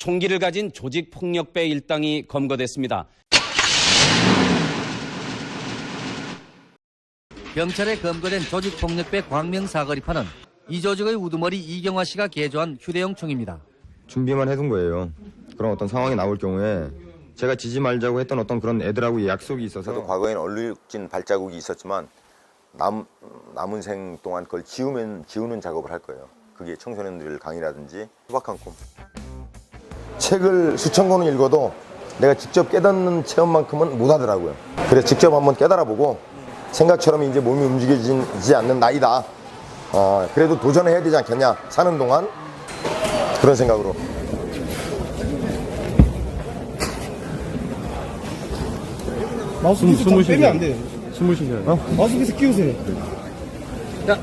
총기를 가진 조직 폭력배 일당이 검거됐습니다. 경찰에 검거된 조직폭력배 광명 사거리파는 이 조직의 우두머리 이경화 씨가 개조한 휴대용 총입니다. 준비만 해둔 거예요. 그런 어떤 상황이 나올 경우에 제가 지지 말자고 했던 어떤 그런 애들하고 약속이 있어서 저도 과거에는 얼룩진 발자국이 있었지만 남, 남은 생 동안 그걸 지우면 지우는 작업을 할 거예요. 그게 청소년들 강의라든지 소박한 꿈. 책을 수천 권을 읽어도 내가 직접 깨닫는 체험만큼은 못 하더라고요. 그래서 직접 한번 깨달아보고 생각처럼 이제 몸이 움직여지지 않는 나이다. 어, 그래도 도전해야 되지 않겠냐. 사는 동안 그런 생각으로. 마우스피스 좀 빼면 안 돼요. 숨을 쉬세요. 어? 마우스피스 끼우세요. 끝까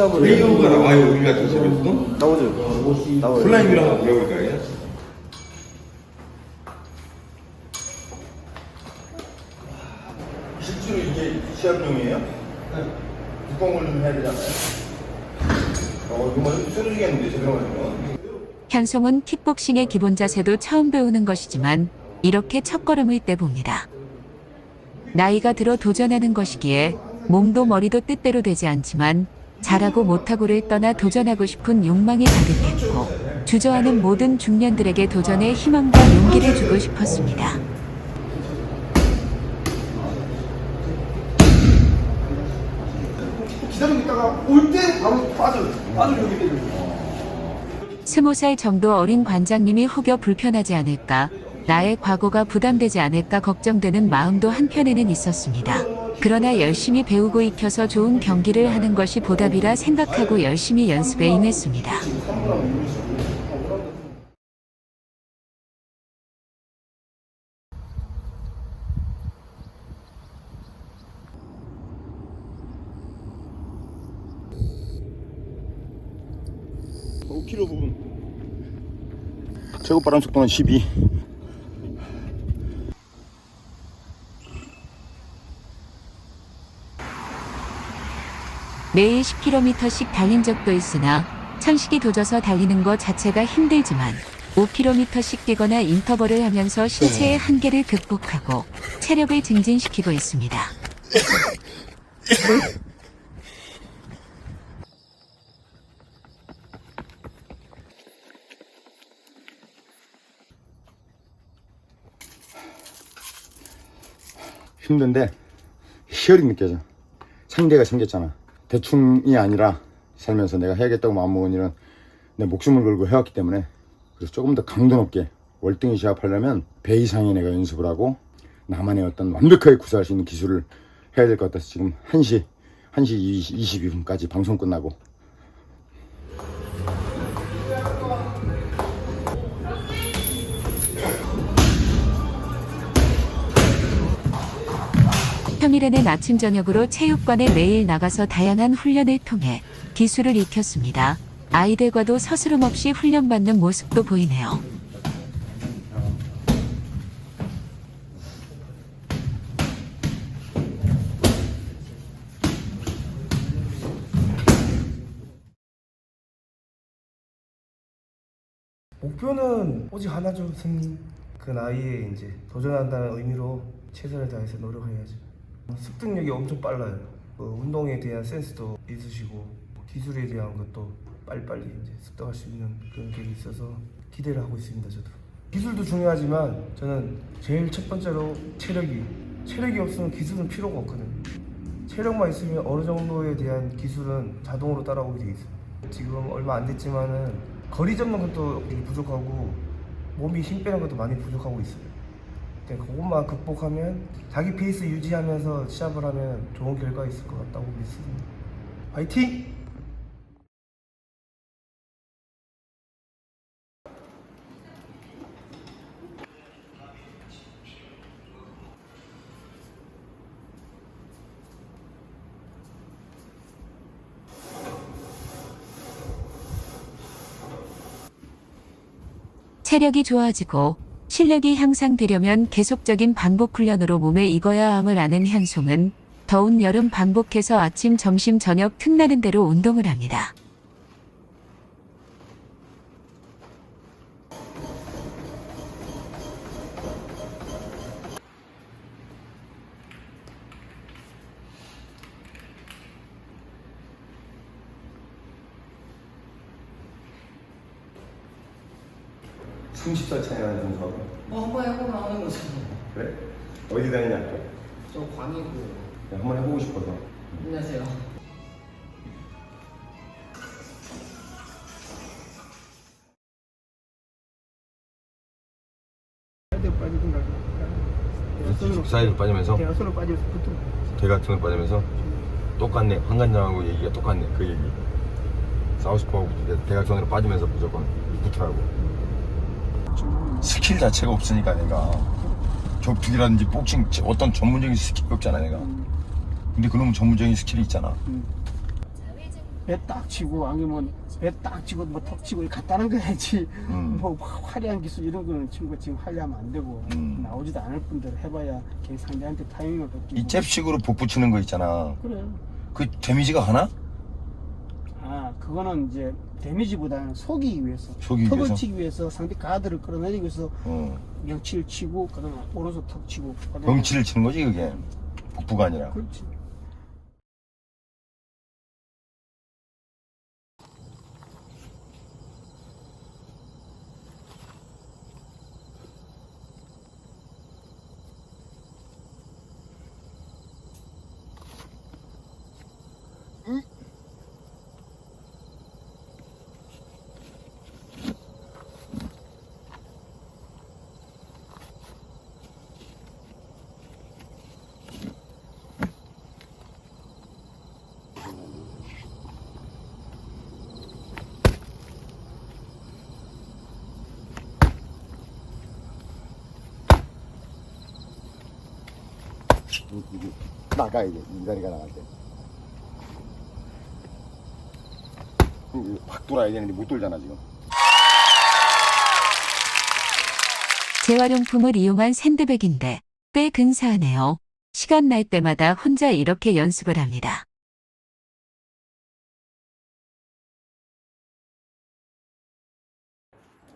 시합을 이유가 나와요 우리가 조셉에서도 나오죠. 나와요. 플라잉이라고 한번 배워볼까요? 실제로 이게 시합용이에요? 뚜껑 걸리면 해야 되잖아요. 어, 이거 뭐 쓰러지겠는데, 제대로. 현송은 킥복싱의 기본 자세도 처음 배우는 것이지만 이렇게 첫걸음을 떼봅니다. 나이가 들어 도전하는 것이기에 몸도 머리도 뜻대로 되지 않지만 잘하고 못하고를 떠나 도전하고 싶은 욕망이 가득했고 주저하는 모든 중년들에게 도전의 희망과 용기를 주고 싶었습니다. 기다리고 있다가 올 때 바로 빠져요. 빠져 여기 때문에. 스무 살 정도 어린 관장님이 혹여 불편하지 않을까, 나의 과거가 부담되지 않을까 걱정되는 마음도 한편에는 있었습니다. 그러나 열심히 배우고 익혀서 좋은 경기를 하는 것이 보답이라 생각하고 열심히 연습에 임했습니다. 어, 5km 부분. 최고 바람 속도는 12. 매일 10km씩 달린 적도 있으나 천식이 도져서 달리는 것 자체가 힘들지만 5km씩 뛰거나 인터벌을 하면서 신체의 한계를 극복하고 체력을 증진시키고 있습니다. 힘든데 희열이 느껴져. 상대가 생겼잖아. 대충이 아니라 살면서 내가 해야겠다고 마음먹은 일은 내 목숨을 걸고 해왔기 때문에 그래서 조금 더 강도 높게 월등히 시합하려면 배 이상의 내가 연습을 하고 나만의 어떤 완벽하게 구사할 수 있는 기술을 해야 될 것 같아서 지금 1시 1시 22분까지 방송 끝나고 평일에는 아침 저녁으로 체육관에 매일 나가서 다양한 훈련을 통해 기술을 익혔습니다. 아이들과도 서스름 없이 훈련받는 모습도 보이네요. 목표는 오직 하나죠, 승리. 그 나이에 이제 도전한다는 의미로 최선을 다해서 노력해야죠. 습득력이 엄청 빨라요. 그 운동에 대한 센스도 있으시고 기술에 대한 것도 빨리빨리 이제 습득할 수 있는 그런 게 있어서 기대를 하고 있습니다, 저도. 기술도 중요하지만 저는 제일 첫 번째로 체력이 체력이 없으면 기술은 필요가 없거든요. 체력만 있으면 어느 정도에 대한 기술은 자동으로 따라오게 돼 있어요. 지금 얼마 안 됐지만은 거리 잡는 것도 부족하고 몸이 힘 빼는 것도 많이 부족하고 있어요. 근데 그것만 극복하면 자기 페이스 유지하면서 시합을 하면 좋은 결과 있을 것 같다고 믿습니다. 화이팅! 체력이 좋아지고 실력이 향상되려면 계속적인 반복 훈련으로 몸에 익어야 함을 아는 현송은 더운 여름 반복해서 아침, 점심, 저녁 틈나는 대로 운동을 합니다. 삼십 살 차이 나는 선수하고 뭐 한 번 해보면 하는 거죠. 그래? 어디 다니냐? 저 광이고요. 한번 해보고 싶어서 안녕하세요. 사이드 빠지면서 대학선으로 빠지면서 붙어. 대각선으로 빠지면서 똑같네 황관장하고 얘기가 똑같네 그 얘기 사우스포하고 대각선으로 빠지면서 무조건 붙으라고 스킬 자체가 없으니까 내가. 격투기라든지 복싱 어떤 전문적인 스킬이 없잖아 내가. 근데 그놈은 전문적인 스킬이 있잖아. 배 딱 치고 아니면 배 딱 치고 뭐 턱 치고 간단한 거 해야지. 음. 뭐 화려한 기술 이런 거는 친구가 지금 하려면 안 되고 음. 나오지도 않을 뿐더러 해봐야 걔 상대한테 타이밍을 뺏기고. 이 잽식으로 복붙이는 거 있잖아. 그래. 그 데미지가 하나? 아 그거는 이제 데미지보다는 속이기 위해서 속이기 턱을 위해서? 치기 위해서 상대 가드를 끌어내리기 위해서 어. 명치를 치고 그다음에 오른손 턱 치고 그다음에 덩치를 치는 거지 그게 복부가 아니라 그렇지 나가 이게 이 다리가 나갈 때. 확 돌아야 되는데 못 돌잖아 지금. 재활용품을 이용한 샌드백인데 꽤 근사하네요. 시간 날 때마다 혼자 이렇게 연습을 합니다.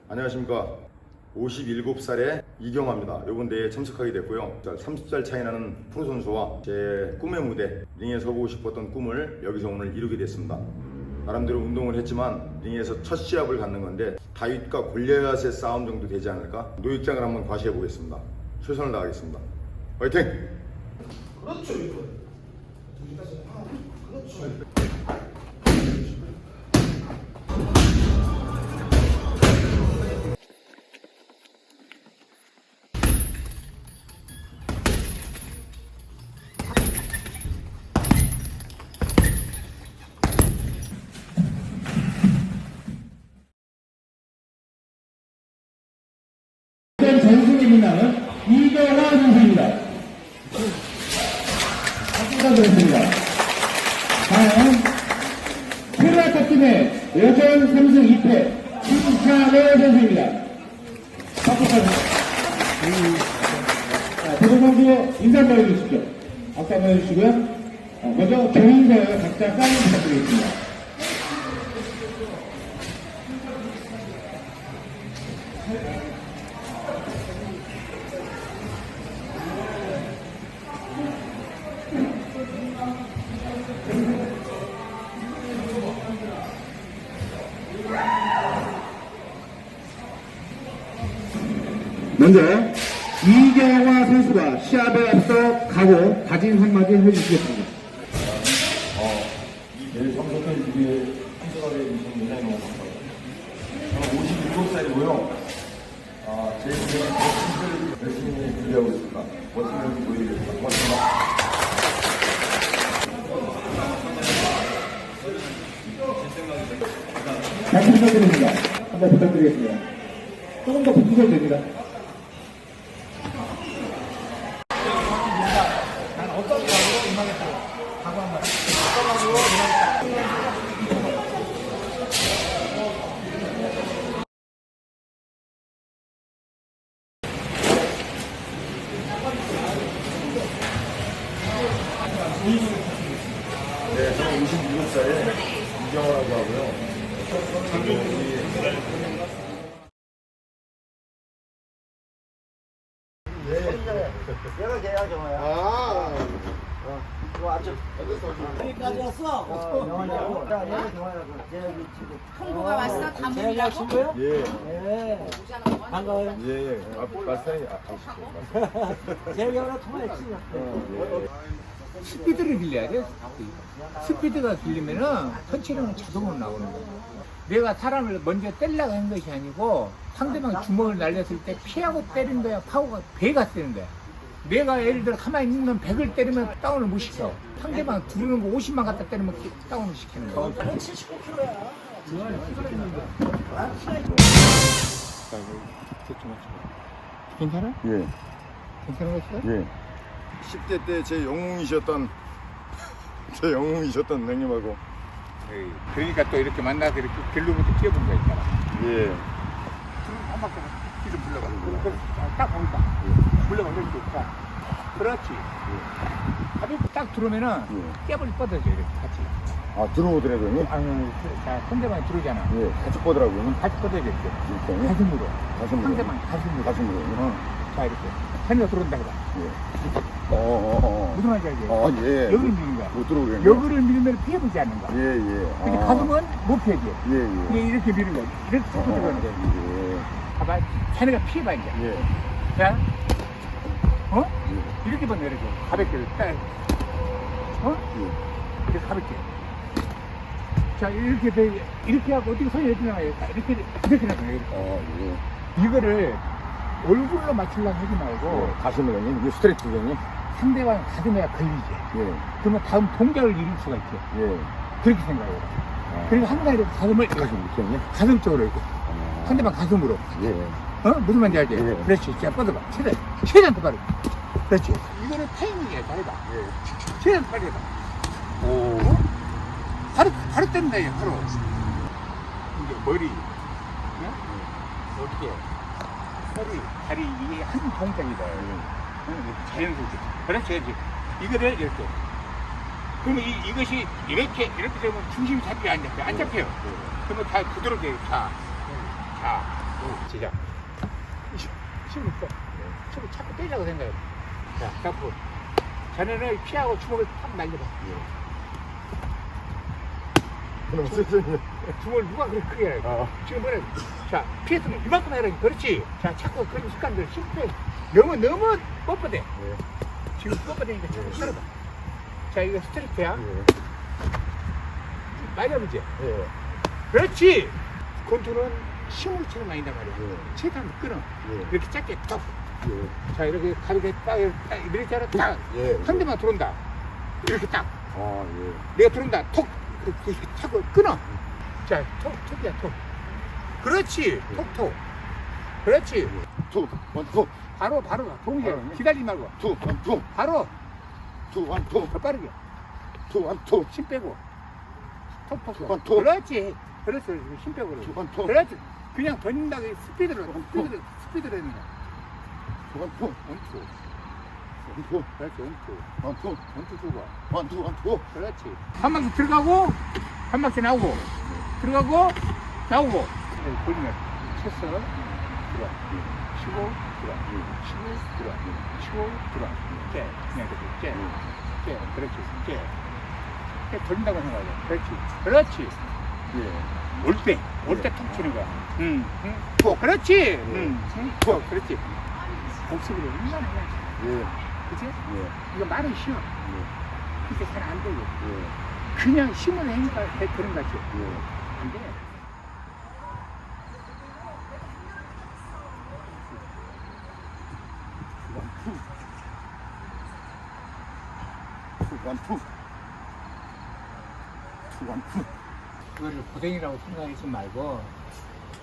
안녕하십니까. 57살의 이경화입니다. 이번 대회에 참석하게 됐고요. 30살 차이 나는 프로 선수와 제 꿈의 무대, 링에 서보고 싶었던 꿈을 여기서 오늘 이루게 됐습니다. 나름대로 운동을 했지만 링에서 첫 시합을 갖는 건데 다윗과 골리앗의 싸움 정도 되지 않을까? 노익장을 한번 과시해 보겠습니다. 최선을 다하겠습니다. 화이팅! 전승이 축하드립니다. 다음 프라타 팀의 여전 3승 2패 김찬호 선수입니다. 박수 쳐주십시오. 자, 두분 선수 인사 한번 해주십시오. 박수 한번 해주시고요. 어, 먼저 개인별 각자 사인 부탁드리겠습니다. 먼저 이경화 선수가 시합에 앞서 가고 다짐 한마디 해주시겠습니다. 내일 참석할 준비에 참석하게 해주신 굉장히 너무 감사합니다. 저는 57살이고요. 아, 제 인생은 열심히 준비하고 있습니다. 멋진 경기 보여드리겠습니다. 고맙습니다. 다시 부탁드립니다. 한번 부탁드리겠습니다. 조금 더 됩니다. 홍보가 왔어? 다 먹으려고? 예. 반가워요. 예, 예. 아, 말씀이 아, 제가 통화했지. 스피드를 길려야 돼. 스피드 가 길리면은 터치는 자동으로 나오는 거야. 내가 사람을 먼저 때리려고 한 것이 아니고 상대방 주먹을 날렸을 때 피하고 때린 거야. 파워가 배가 쓰는 거야. 내가 예를 들어 가만히 있는 100을 때리면 다운을 못 시켜. 상대방 두르는 거 50만 갖다 때리면 다운을 시키는 거야. 괜찮아? 예. 괜찮았어? 예. 10대 때 제 영웅이셨던 제 영웅이셨던 형님하고 그러니까 또 이렇게 만나서 이렇게 길로부터 뛰어본 거 있잖아. 예. 한 바퀴. 딱 보니까 불러봐. 이렇게 자, 그렇지. 가볍게 딱 들어오면은 예. 깨버리 뻗어져 이렇게 같이. 아 들어오더라고요 형님. 아유, 자 상대방이 들어오잖아. 예. 같이 보더라고요 형님. 같이 뻗어져 이렇게. 이렇게. 가슴으로. 가슴으로. 상대방 가슴으로. 가슴으로. 어. 자 이렇게. 하늘로 들어온다 그래. 예. 어, 어, 어. 무슨 말인지 알지? 어, 예. 여기를 미는 거야. 못 들어오게. 형님. 여기를 밀면 피해보지 않는 거야. 예, 예. 근데 아. 가슴은 못 피하지. 예, 예. 이렇게 미는 거야. 이렇게 들어가는 거야. 예. 봐봐. 자네가 피해봐 이제. 예. 자, 어? 이렇게 번 내려줘. 가볍게 딱. 어? 예. 이렇게 가볍게. 자, 이렇게 돼. 이렇게 하고 어떻게 손이 이렇게 나와요? 자, 이렇게, 이렇게 나와요. 이렇게. 어, 예. 이거를 얼굴로 맞추려고 하지 말고 어, 가슴을 형님. 이게 스트레이트 형님. 상대방 가슴에 걸리지. 예. 그러면 다음 동작을 이룰 수가 있죠. 예. 그렇게 생각해요. 아. 그리고 항상 이렇게 가슴을 가슴 이렇게. 가슴 쪽으로 이렇게. 상대방 가슴으로. 예. 어? 무슨 말인지 알지? 예. 그렇지. 진짜 뻗어봐. 최대한, 최대한 더 빠르게. 그렇지. 이거는 타이밍이야, 잘해봐. 예. 최대한 빠르게 해봐. 오. 어? 바로, 바로 뗀다, 얘, 바로. 이게 머리. 응? 예. 어떻게? 허리, 다리, 이게 한 동작이다. 예. 응. 자연스럽게. 그렇지, 그렇지. 이거를 이렇게. 그러면 이, 이것이 이렇게, 이렇게 되면 중심이 잡혀, 안 잡혀? 안 예. 잡혀요. 그러면 다 부드럽게, 다. 4, 시작. 20, 16번. 자꾸 빼자고 생각해. 자, 갖고. 자네는 피하고 주먹을 탁 날려봐. 예. 그럼 쓰쓰 주먹을 누가 그렇게 크게 해. 아. 지금 뭐래. 자, 피했으면 이만큼 해라. 그렇지. 자, 자꾸 그런 습관들 실패. 너무, 너무 뻣뻣해. 예. 지금 뻣뻣해니까 자꾸 예. 끌어봐. 자, 이거 스트레이트야. 예. 빨리 문제. 예. 그렇지. 권투는 힘을 치는 많이단 말이야. 예. 최대한 끊어. 예. 이렇게 짧게 톡. 예. 자, 이렇게 가볍게 딱, 이렇게 딱, 이렇게 하라. 딱. 예. 상대방 들어온다. 이렇게 딱. 아, 예. 내가 들어온다. 톡. 이렇게 차고 끊어. 자, 톡, 톡이야, 톡. 그렇지. 톡, 톡. 그렇지. 투, 원, 투, 바로, 바로. 동시에 바로. 기다리지 말고. 투, 원, 투, 바로. 투, 원, 투, 더 빠르게. 투, 원, 투, 힘 빼고. 톡, 톡, 원, 톡. 투. 그렇지. 그렇지. 힘 빼고. 투, 원, 투, 그렇지. 그냥 던진다고 스피드로, 스피드로, 스피드로 했는 거야. 투, 원, 투, 원투. 원, 투, 그렇지, 원투. 원, 투, 원투 주고. 원, 투, 원, 투. 그렇지. 한 바퀴 들어가고, 한 바퀴 나오고, 들어가고, 나오고. 네, 돌리면 쳤어. 들어. 치고, 들어. 치고, 들어. 치고, 들어. 깨. 그냥 이렇게 깨. 깨. 그렇지. 깨. 깨 돌린다고 생각해. 그렇지. 그렇지. 예. 올 때. 올때톡 치는 거야. 응. 응. 톡. 그렇지. 응. 응. 톡. 그렇지. 복습으로 얼마나 해야지. 예. 그치? 예. 이거 말은 쉬워. 예. 이게 잘안 돼요. 예. 그냥 힘을 내니까 되- 되는 거지. 예. 안 돼. 투, 원, 투. 투, 원, 투. 그거를 고생이라고 생각하지 말고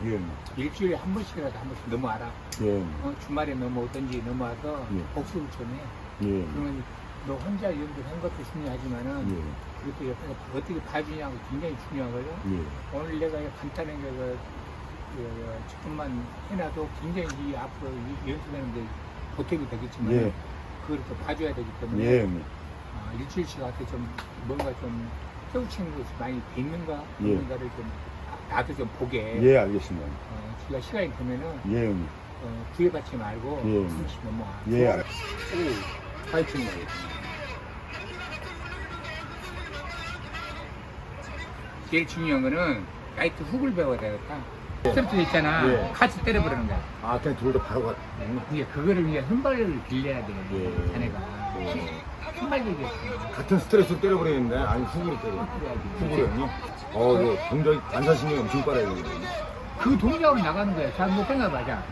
예. 일주일에 한 번씩이라도 한 번씩 넘어와라. 예. 어, 주말에 넘어오든지 넘어와서 예. 복수를 좀 해. 예. 그러면 너 혼자 연구한 것도 중요하지만은 예. 이렇게 옆에서 어떻게 봐주냐고 굉장히 중요하거든. 예. 오늘 내가 간단하게 그, 그, 그 조금만 해놔도 굉장히 이 앞으로 이 연습하는데 보탬이 되겠지만 예. 그걸 또 봐줘야 되기 때문에 예. 아, 일주일씩 한테 좀 뭔가 좀 깨우치는 것이 많이 돼 있는가 예. 없는가를 좀 나도 좀 보게. 예 알겠습니다 어, 지가 시간이 되면은 예 형님 어, 구애받지 말고 예. 숨쉬 넘어와. 예 알- 오, 파이팅 말이야. 제일 중요한 거는 라이트 훅을 배워야 되겠다. 스트레스 있잖아. 예. 같이 때려버리는 거야. 아 그냥 둘다 바로 가 이게 그거를 위해 순발력을 길러야 돼. 예. 자네가. 순발력이 있어. 같은 스트레스로 때려버리는데 아니 훅으로 때려 형님 어 이거 동작이 반사신경이 엄청 빨아야 되거든요 그 동작으로 나가는 거야. 잘 한번 생각해보자.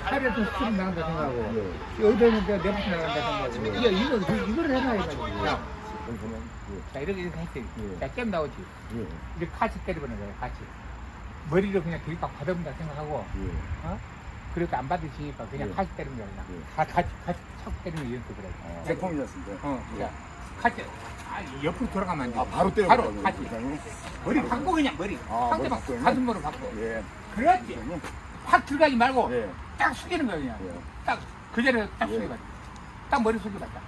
차례도 스트레스 나간다 생각하고, 여기다 있는데 내부터 나간다 생각하고, 야, 이거, 이거를 해놔야 돼. 야, 자, 이렇게, 이렇게 했지. 자, 잼 나오지. 예. 이렇게 같이 때려보는 거야, 같이. 머리를 그냥 들이박 받아본다 생각하고, 예. 어? 그렇게 안 받으시니까 그냥 예. 같이 거야, 그냥. 예. 가- 같이, 같이 차고 때리는 연습을 해. 제품이었습니다 어, 자, 같이. 아, 옆으로 돌아가면 안 돼. 아 바로 때려 바로 같이. 머리 바꿔, 그냥 머리. 아, 상대방 머리 바꿔요? 가슴으로 바꿔. 예 그렇지. 확 들어가지 말고 예. 딱 숙이는 거야 그냥. 예. 딱 그대로 딱 예. 숙여봐. 딱 머리 숙여봐. 딱.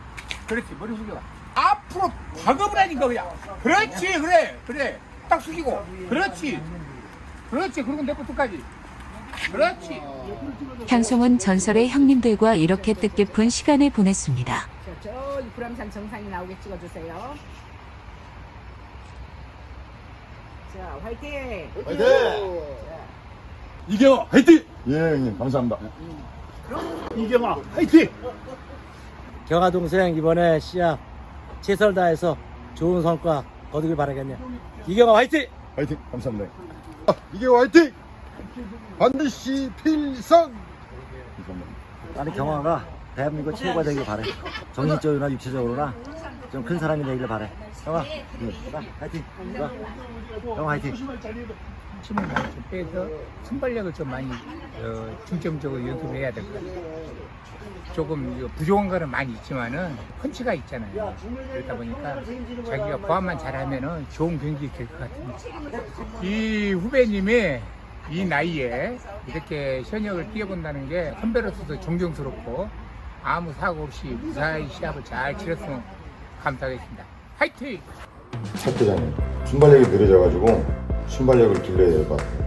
그렇지 머리 숙여봐. 앞으로 박업을 하니까 그냥. 그렇지 그래 그래. 딱 숙이고. 그렇지. 그렇지 그리고 내부터까지. 그렇지. 향송은 전설의 형님들과 이렇게 뜻깊은 시간을 보냈습니다. 저, 저 불암산 정상이 나오게 찍어주세요. 자, 화이팅! 화이팅! 이경아 화이팅. 예 형님 감사합니다 이경아 화이팅. 경아 동생 이번에 시합 최선을 다해서 좋은 성과 거두길 바라겠네. 이경아 화이팅! 화이팅 감사합니다 아, 이게 화이팅 반드시 필성 감사합니다 나는 경아가 대한민국 최고가 되길 바래. 정신적으로나 육체적으로나 좀 큰 사람이 되길 바래. 응, 가, 화이팅. 가. 경아 화이팅. 힘을 많이 좀 빼서 순발력을 좀 많이 어, 중점적으로 연습을 해야 될 것 같아요. 조금 부족한 거는 많이 있지만은 펀치가 있잖아요. 그러다 보니까 자기가 보완만 잘하면은 좋은 경기 될 것 같습니다. 이 후배님이 이 나이에 이렇게 현역을 뛰어본다는 게 선배로서도 존경스럽고 아무 사고 없이 무사히 시합을 잘 치렀으면 감사하겠습니다. 화이팅! 차 대장님 순발력이 느려져가지고 순발력을 길러야 될것 같아요